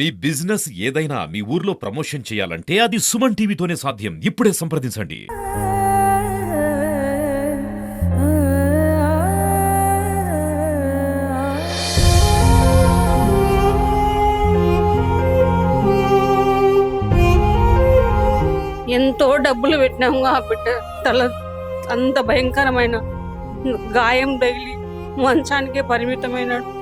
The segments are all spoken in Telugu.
మీ బిజినెస్ ఏదైనా మీ ఊర్లో ప్రమోషన్ చేయాలంటే అది సుమన్ టీవీతోనే సాధ్యం. ఇప్పుడే సంప్రదించండి. ఎంతో డబ్బులు పెట్టినాము ఆ బిడ్డ. తల అంత భయంకరమైన గాయం తగిలి మంచానికే పరిమితమైనాడు.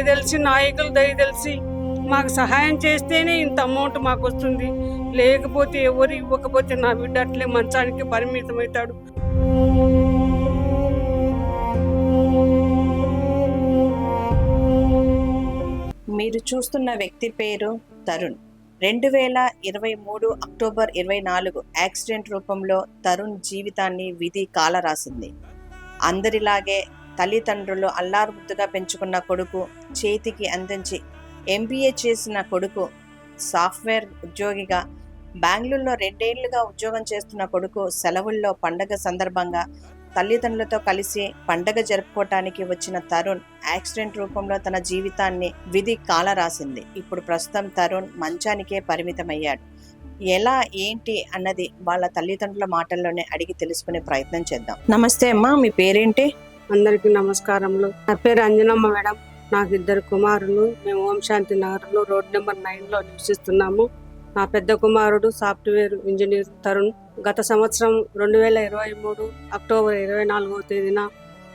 దయదలిసి నాయకులు దయదలిసి మాకు సహాయం చేస్తేనే ఇంత అమౌంట్ మాకు వస్తుంది లేకపోతే ఎవరు ఇవ్వకపోతే నా బిడ్డ అట్లే మంచానికి పరిమితమవుతాడు. మీరు చూస్తున్న వ్యక్తి పేరు తరుణ్. రెండు వేల ఇరవై మూడు అక్టోబర్ ఇరవై నాలుగు యాక్సిడెంట్ రూపంలో తరుణ్ జీవితాన్ని విధి కాలరాసింది. అందరిలాగే తల్లిదండ్రులు అల్లారుముద్దుగా పెంచుకున్న కొడుకు చేతికి అందించి ఎంబీఏ చేసిన కొడుకు సాఫ్ట్వేర్ ఉద్యోగిగా బెంగళూరులో రెండేళ్ళుగా ఉద్యోగం చేస్తున్న కొడుకు సెలవుల్లో పండగ సందర్భంగా తల్లిదండ్రులతో కలిసి పండగ జరుపుకోవటానికి వచ్చిన తరుణ్ యాక్సిడెంట్ రూపంలో తన జీవితాన్ని విధి కాలరాసింది. ఇప్పుడు ప్రస్తుతం తరుణ్ మంచానికే పరిమితమయ్యాడు. ఎలా ఏంటి అన్నది వాళ్ళ తల్లిదండ్రుల మాటల్లోనే అడిగి తెలుసుకునే ప్రయత్నం చేద్దాం. నమస్తే అమ్మా మీ పేరేంటి? అందరికీ నమస్కారములు. నా పేరు అంజనమ్మ మేడం. నాకు ఇద్దరు కుమారులు. మేము ఓం శాంతి నగర్లో రోడ్ నెంబర్ నైన్లో నివసిస్తున్నాము. నా పెద్ద కుమారుడు సాఫ్ట్వేర్ ఇంజనీర్ తరుణ్. గత సంవత్సరం రెండు వేల ఇరవై మూడు అక్టోబర్ ఇరవై నాలుగవ తేదీన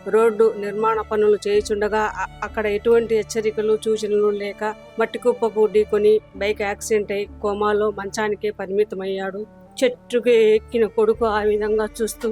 రోడ్డు నిర్మాణ పనులు చేయుచుండగా అక్కడ ఎటువంటి హెచ్చరికలు సూచనలు లేక మట్టి కుప్పకు ఢీకొని బైక్ యాక్సిడెంట్ అయి కోమాలో మంచానికే పరిమితమయ్యాడు. చెట్టుకి ఎక్కిన కొడుకు ఆ విధంగా చూస్తూ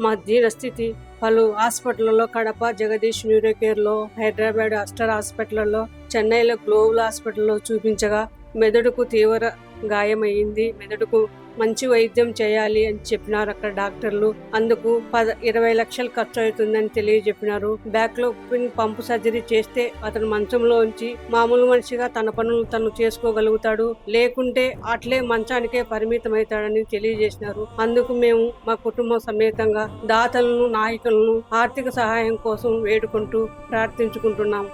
మా దీనస్థితి పలు హాస్పిటల్లో కడప జగదీష్ న్యూరో కేర్లో హైదరాబాద్ అస్టర్ హాస్పిటల్లో చెన్నైలో గ్లోబల్ హాస్పిటల్లో చూపించగా మెదడుకు తీవ్ర గాయమైంది. మెదడుకు మంచి వైద్యం చేయాలి అని చెప్పినారు అక్కడ డాక్టర్లు. అందుకు పద ఇరవై లక్షలు ఖర్చు అవుతుందని తెలియజెప్పినారు. బ్యాక్లో పిన్ పంపు సర్జరీ చేస్తే అతను మంచంలో ఉంచి మామూలు మనిషిగా తన పనులు తను చేసుకోగలుగుతాడు. లేకుంటే అట్లే మంచానికే పరిమితం అవుతాడని తెలియజేసినారు. అందుకు మేము మా కుటుంబ సమేతంగా దాతలను నాయకులను ఆర్థిక సహాయం కోసం వేడుకుంటూ ప్రార్థించుకుంటున్నాం.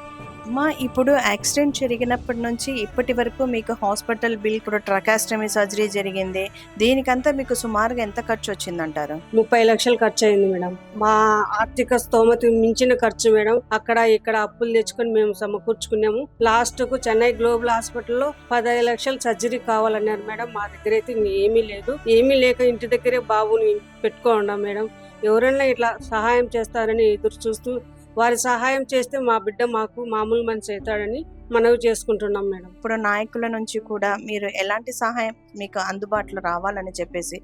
అమ్మా ఇప్పుడు యాక్సిడెంట్ జరిగినప్పటి నుంచి ఇప్పటి వరకు మీకు హాస్పిటల్ బిల్ కూడా ట్రకాస్టమీ సర్జరీ జరిగింది. దీనికంతా మీకు సుమారుగా ఎంత ఖర్చు వచ్చిందంటారు? ముప్పై లక్షలు ఖర్చు అయింది మేడం. మా ఆర్థిక స్తోమత మించిన ఖర్చు మేడం. అక్కడ ఇక్కడ అప్పులు తెచ్చుకొని మేము సమకూర్చుకున్నాము. లాస్ట్కు చెన్నై గ్లోబల్ హాస్పిటల్లో పదహైదు లక్షలు సర్జరీ కావాలన్నారు మేడం. మా దగ్గర అయితే ఏమీ లేదు. ఏమీ లేక ఇంటి దగ్గరే బాబుని పెట్టుకోండాం మేడం. ఎవరైనా ఇట్లా సహాయం చేస్తారని ఎదురు చూస్తూ వారి సహాయం చేస్తే మా బిడ్డ మాకు మామూలు మనిషి అవుతాడని మనవి చేసుకుంటున్నాం మేడం. ఇప్పుడు నాయకుల నుంచి కూడా మీరు ఎలాంటి సహాయం మీకు అందుబాటులో రావాలని చెప్పేసి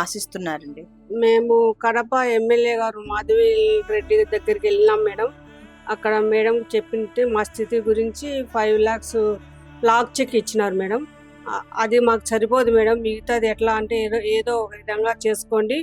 ఆశిస్తున్నారండి? మేము కడప ఎమ్మెల్యే గారు మాధవి రెడ్డి దగ్గరికి వెళ్ళినాం మేడం. అక్కడ మేడం చెప్పింటే మా స్థితి గురించి ఫైవ్ ల్యాక్స్ లాక్ చెక్ ఇచ్చినారు మేడం. అది మాకు సరిపోదు మేడం. మిగతాది ఎట్లా అంటే ఏదో ఏదో ఒక విధంగా చేసుకోండి.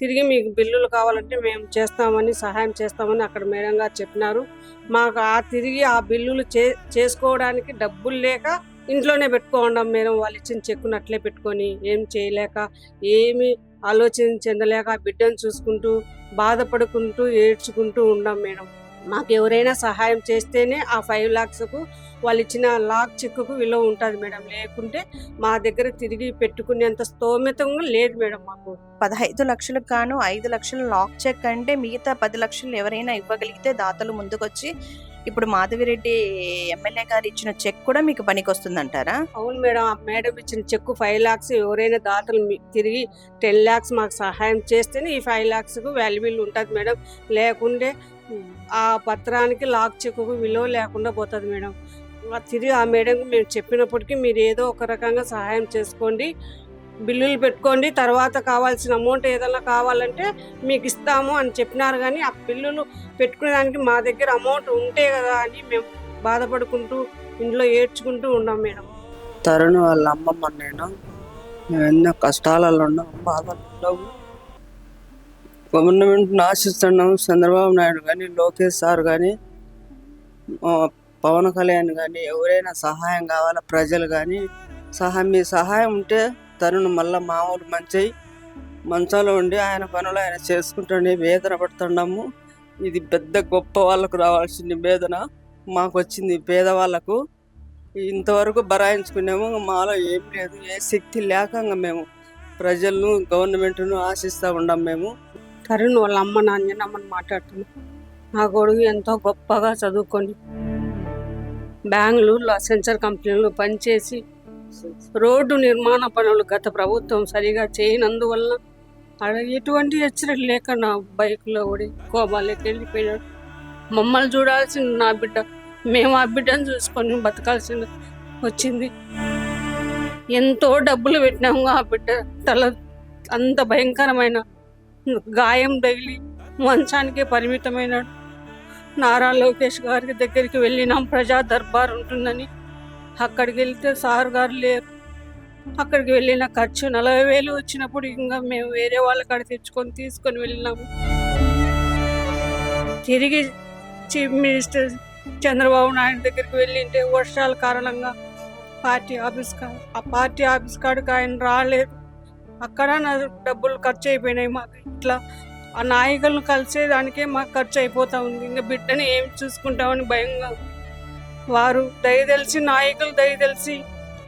తిరిగి మీకు బిల్లులు కావాలంటే మేము చేస్తామని సహాయం చేస్తామని అక్కడ మేడం గారు చెప్పినారు. మాకు ఆ తిరిగి ఆ బిల్లులు చే చేసుకోవడానికి డబ్బులు లేక ఇంట్లోనే పెట్టుకోండం మేడం వాళ్ళు ఇచ్చిన చెక్కును అట్లే పెట్టుకొని ఏం చేయలేక ఏమి ఆలోచన చెందలేక బిడ్డను చూసుకుంటూ బాధపడుకుంటూ ఏడ్చుకుంటూ ఉన్నాం మేడం. మాకు ఎవరైనా సహాయం చేస్తేనే ఆ ఫైవ్ లాక్స్కు వాళ్ళు ఇచ్చిన లాక్ చెక్కుకు విలువ ఉంటుంది మేడం. లేకుంటే మా దగ్గర తిరిగి పెట్టుకునేంత స్తోమతంగా లేదు మేడం మాకు. పదహైదు లక్షలకు గాను ఐదు లక్షలు లాక్ చెక్ అంటే మిగతా పది లక్షలు ఎవరైనా ఇవ్వగలిగితే దాతలు ముందుకొచ్చి ఇప్పుడు మాధవిరెడ్డి ఎమ్మెల్యే గారు ఇచ్చిన చెక్ కూడా మీకు పనికొస్తుందంటారా? అవును మేడం. ఆ మేడం ఇచ్చిన చెక్కు ఫైవ్ లాక్స్ ఎవరైనా దాతలు తిరిగి టెన్ లాక్స్ మాకు సహాయం చేస్తేనే ఈ ఫైవ్ లాక్స్కు వాల్యుబుల్ ఉంటుంది మేడం. లేకుంటే ఆ పత్రానికి లాక్ చెక్కుకు విలువ లేకుండా పోతుంది మేడం. తిరిగి ఆ మేడంకి మేము చెప్పినప్పటికీ మీరు ఏదో ఒక రకంగా సహాయం చేసుకోండి బిల్లులు పెట్టుకోండి తర్వాత కావాల్సిన అమౌంట్ ఏదైనా కావాలంటే మీకు ఇస్తాము అని చెప్పినారు కానీ ఆ బిల్లులు పెట్టుకునేదానికి మా దగ్గర అమౌంట్ ఉంటే కదా అని మేము బాధపడుకుంటూ ఇంట్లో ఏడ్చుకుంటూ ఉన్నాం మేడం. తరుణ్ వాళ్ళ అమ్మమ్మ నేను మేము ఎన్నో కష్టాలలో ఉన్నాం బాధలు గవర్నమెంట్ని ఆశిస్తున్నాము చంద్రబాబు నాయుడు కానీ లోకేష్ సార్ కానీ పవన్ కళ్యాణ్ కానీ ఎవరైనా సహాయం కావాలా ప్రజలు కానీ సహాయం మీ సహాయం ఉంటే తనను మళ్ళీ మామూలు మంచి మంచాలో ఉండి ఆయన పనులు ఆయన చేసుకుంటుండే వేదన పడుతున్నాము. ఇది పెద్ద గొప్ప వాళ్ళకు రావాల్సిన వేదన. మాకు వచ్చింది పేదవాళ్ళకు. ఇంతవరకు బరాయించుకున్నాము మాలో ఏం లేదు. ఏ శక్తి లేక మేము ప్రజలను గవర్నమెంట్ను ఆశిస్తూ ఉన్నాం మేము. తరుణ్ వాళ్ళ అమ్మ నాంజనమ్మని మాట్లాడుతున్నాను నా కొడుకు ఎంతో గొప్పగా చదువుకొని బెంగళూరులో సెన్సర్ కంపెనీలో పనిచేసి రోడ్డు నిర్మాణ పనులు గత ప్రభుత్వం సరిగా చేయనందువల్ల అక్కడ ఎటువంటి హెచ్చరిక లేక నా బైక్లో ఓడి కోబాలోకి వెళ్ళిపోయాడు. మమ్మల్ని చూడాల్సిన నా బిడ్డ. మేము ఆ బిడ్డను చూసుకొని బతకాల్సింది వచ్చింది. ఎంతో డబ్బులు పెట్టినాము ఆ బిడ్డ. తల అంత భయంకరమైన గాయం తగిలి మంచానికే పరిమితమైనాడు నారా లోకేష్ గారి దగ్గరికి వెళ్ళినాం. ప్రజా దర్బార్ ఉంటుందని అక్కడికి వెళ్తే సార్ గారు లేరు. అక్కడికి వెళ్ళిన ఖర్చు నలభై వేలు వచ్చినప్పుడు ఇంకా మేము వేరే వాళ్ళ కాడ తెచ్చుకొని తీసుకొని వెళ్ళినాము. తిరిగి చీఫ్ మినిస్టర్ చంద్రబాబు నాయుడు దగ్గరికి వెళ్ళింటే వర్షాల కారణంగా పార్టీ ఆఫీస్ కా ఆ పార్టీ ఆఫీస్ కాడికి ఆయన రాలేదు. అక్కడ నా డబ్బులు ఖర్చు అయిపోయినాయి మాకు. ఇట్లా ఆ నాయకులను కలిసేదానికే మాకు ఖర్చు అయిపోతా ఉంది. ఇంకా బిడ్డని ఏం చూసుకుంటామని భయంగా వారు వారు దయదలిసి నాయకులు దయదలిసి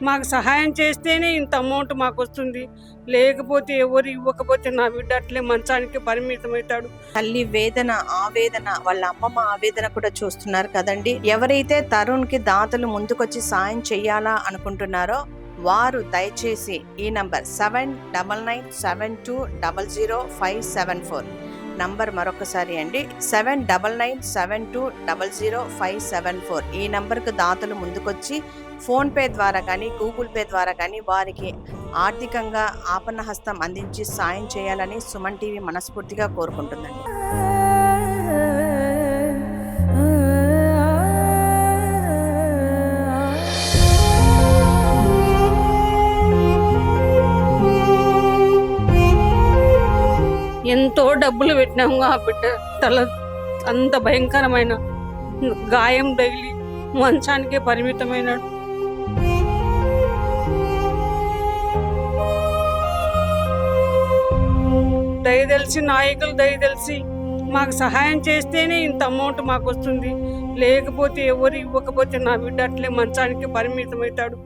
మాకు సహాయం చేస్తేనే ఇంత అమౌంట్ మాకు వస్తుంది. లేకపోతే ఎవరు ఇవ్వకపోతే నా బిడ్డ అట్లే మంచానికి పరిమితం అవుతాడు తల్లి వేదన ఆవేదన వాళ్ళ అమ్మమ్మ ఆవేదన కూడా చూస్తున్నారు కదండి. ఎవరైతే తరుణ్కి దాతలు ముందుకొచ్చి సాయం చెయ్యాలా అనుకుంటున్నారో వారు దయచేసి ఈ number seven double nine seven two double zero five seven four. Number మరొకసారి అండి. Seven double nine seven two double zero five seven four. ఈ నంబర్కు దాతలు ముందుకొచ్చి ఫోన్పే ద్వారా కానీ గూగుల్ పే ద్వారా కానీ వారికి ఆర్థికంగా ఆపన్న హస్తం అందించి సాయం చేయాలని సుమన్ టీవీ మనస్ఫూర్తిగా కోరుకుంటుందండి డబ్బులు పెట్టినాము ఆ బిడ్డ తల అంత భయంకరమైన గాయం తగిలి మంచానికే పరిమితమైనాడు దయదలిసి నాయకులు దయదలిసి మాకు సహాయం చేస్తేనే ఇంత అమౌంట్ మాకు వస్తుంది. లేకపోతే ఎవరు ఇవ్వకపోతే నా బిడ్డ అట్లే మంచానికి పరిమితం అవుతాడు